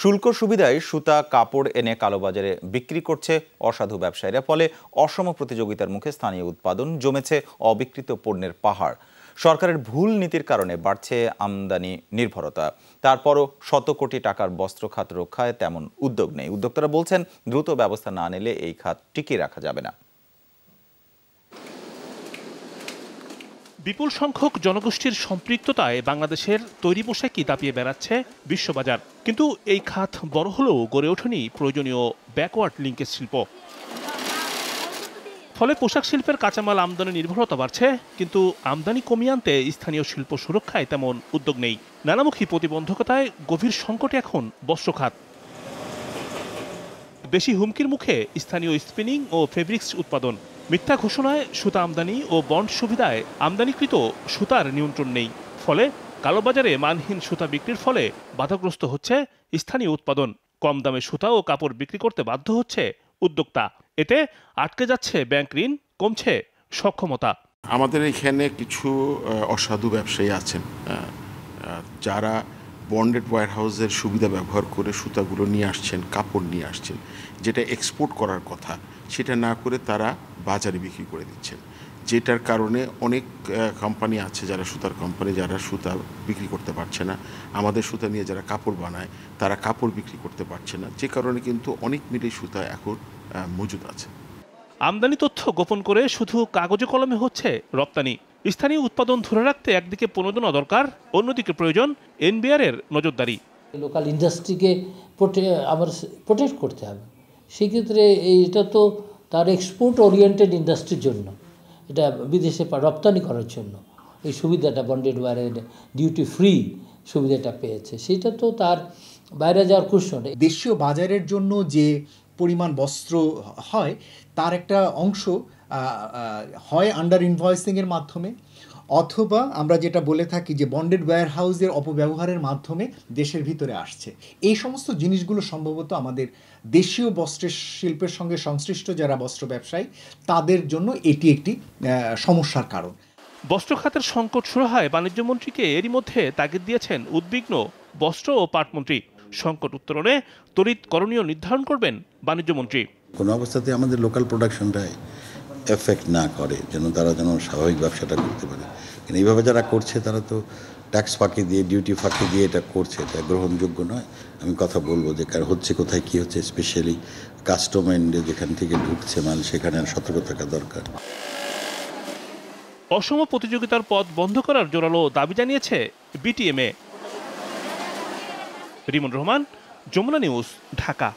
শুল্ক সুবিধায় সুতা, কাপড় এনে কালোবাজারে বিক্রি করছে অসাধু ব্যবসায়ীরা, ফলে অসম প্রতিযোগিতার মুখে স্থানীয় উৎপাদন জমেছে অবিকৃত পণ্যের পাহাড়। সরকারের ভুল নীতির কারণে বাড়ছে আমদানি নির্ভরতা। তারপরও শত কোটি টাকার বস্ত্র খাত রক্ষায় তেমন উদ্যোগ নেই। উদ্যোক্তারা বলছেন, দ্রুত ব্যবস্থা না নিলে এই খাত টিকিয়ে রাখা যাবে না। বিপুল সংখ্যক জনগোষ্ঠীর সম্পৃক্ততায় বাংলাদেশের তৈরি পোশাকই দাপিয়ে বেড়াচ্ছে বিশ্ববাজার। কিন্তু এই খাত বড় হলেও গড়ে ওঠেনি প্রয়োজনীয় ব্যাকওয়ার্ড লিঙ্কেজ শিল্প। ফলে পোশাক শিল্পের কাঁচামাল আমদানি নির্ভরতা বাড়ছে, কিন্তু আমদানি কমিয়ে আনতে স্থানীয় শিল্প সুরক্ষায় তেমন উদ্যোগ নেই। নানামুখী প্রতিবন্ধকতায় গভীর সংকটে এখন বস্ত্র খাত বেশি হুমকির মুখে স্থানীয় স্পিনিং ও ফেব্রিক্স উৎপাদন। মিথ্যা ঘোষণায় সুতা আমদানি ও বন্ড সুবিধায় আমদানিকৃত সুতার নিয়ন্ত্রণ নেই। ফলে কালোবাজারে মানহীন সুতা বিক্রির ফলে বাধাগ্রস্ত হচ্ছে স্থানীয় উৎপাদন। কম দামে সুতা ও কাপড় বিক্রি করতে বাধ্য হচ্ছে উদ্যোক্তা। এতে আটকে যাচ্ছে ব্যাংক ঋণ, কমছে সক্ষমতা। আমাদের এখানে কিছু অসাধু ব্যবসায়ী আছেন। যারা বন্ডেড ওয়ার হাউসের সুবিধা ব্যবহার করে সুতাগুলো নিয়ে আসছেন, কাপড় নিয়ে আসছেন, যেটা এক্সপোর্ট করার কথা, সেটা না করে তারা বাজারে বিক্রি করে দিচ্ছেন। যেটার কারণে অনেক কোম্পানি আছে যারা সুতার কোম্পানি যারা সুতা বিক্রি করতে পারছে না। আমাদের সুতা নিয়ে যারা কাপড় বানায় তারা কাপড় বিক্রি করতে পারছে না। যে কারণে কিন্তু অনেক মিলে সুতা এখন মজুদ আছে। আমদানি তথ্য গোপন করে শুধু কাগজে কলমে হচ্ছে রপ্তানি। স্থানীয় উৎপাদন ধরে রাখতে একদিকে প্রণোদনা দরকার অন্যদিকে প্রয়োজন এনবিআর এর নজরদারি। লোকাল ইন্ডাস্ট্রিকে আবার প্রোটেক্ট করতে হবে। সেক্ষেত্রে এটা তো তার এক্সপোর্ট ওরিয়েন্টেড ইন্ডাস্ট্রির জন্য। এটা বিদেশে রপ্তানি করার জন্য। এই সুবিধাটা বন্ডেড ওয়ারের ডিউটি ফ্রি সুবিধাটা পেয়েছে। সেটা তো তার বাইরে যাওয়ার কুশন দেশীয় বাজারের জন্য যে পরিমাণ বস্ত্র হয়, তার একটা অংশ হয় আন্ডার ইনভয়েসিংয়ের মাধ্যমে। অথবা আমরা যেটা বলে থাকি যে বন্ডেড ওয়্যার হাউসের অপব্যবহারের মাধ্যমে দেশের ভিতরে আসছে। এই সমস্ত জিনিসগুলো সম্ভবত আমাদের দেশীয় বস্ত্রের শিল্পের সঙ্গে সংশ্লিষ্ট যারা বস্ত্র ব্যবসায়ী তাদের জন্য এটি একটি সমস্যার কারণ। বস্ত্র খাতের সংকট শুরু হয় বাণিজ্য মন্ত্রীকে। এরই মধ্যে তাগিদ দিয়েছেন উদ্বিগ্ন বস্ত্র ও পাটমন্ত্রী সংকট উত্তরণে তড়িৎ করণীয় নির্ধারণ করবেন বাণিজ্য মন্ত্রী। কোনো অবস্থাতে আমাদের লোকাল প্রোডাকশনটায় এফেক্ট না করে, যেন তারা যেন স্বাভাবিক ব্যবসাটা করতে পারে। কিন্তু এইভাবে যারা করছে, তারা তো ট্যাক্স ফাঁকি দিয়ে ডিউটি ফাঁকি দিয়ে এটা করছে, এটা গ্রহণযোগ্য নয়। আমি কথা বলব যে কার হচ্ছে কোথায়, কি হচ্ছে স্পেশালি কাস্টম এন্ডে যেখান থেকে ঢুকছে মাল, সেখানে সতর্ক থাকা দরকার। অসম প্রতিযোগিতার পথ বন্ধ করার জোরালো দাবি জানিয়েছে বিটিএমএ রিমন রহমান, যমুনা নিউজ, ঢাকা।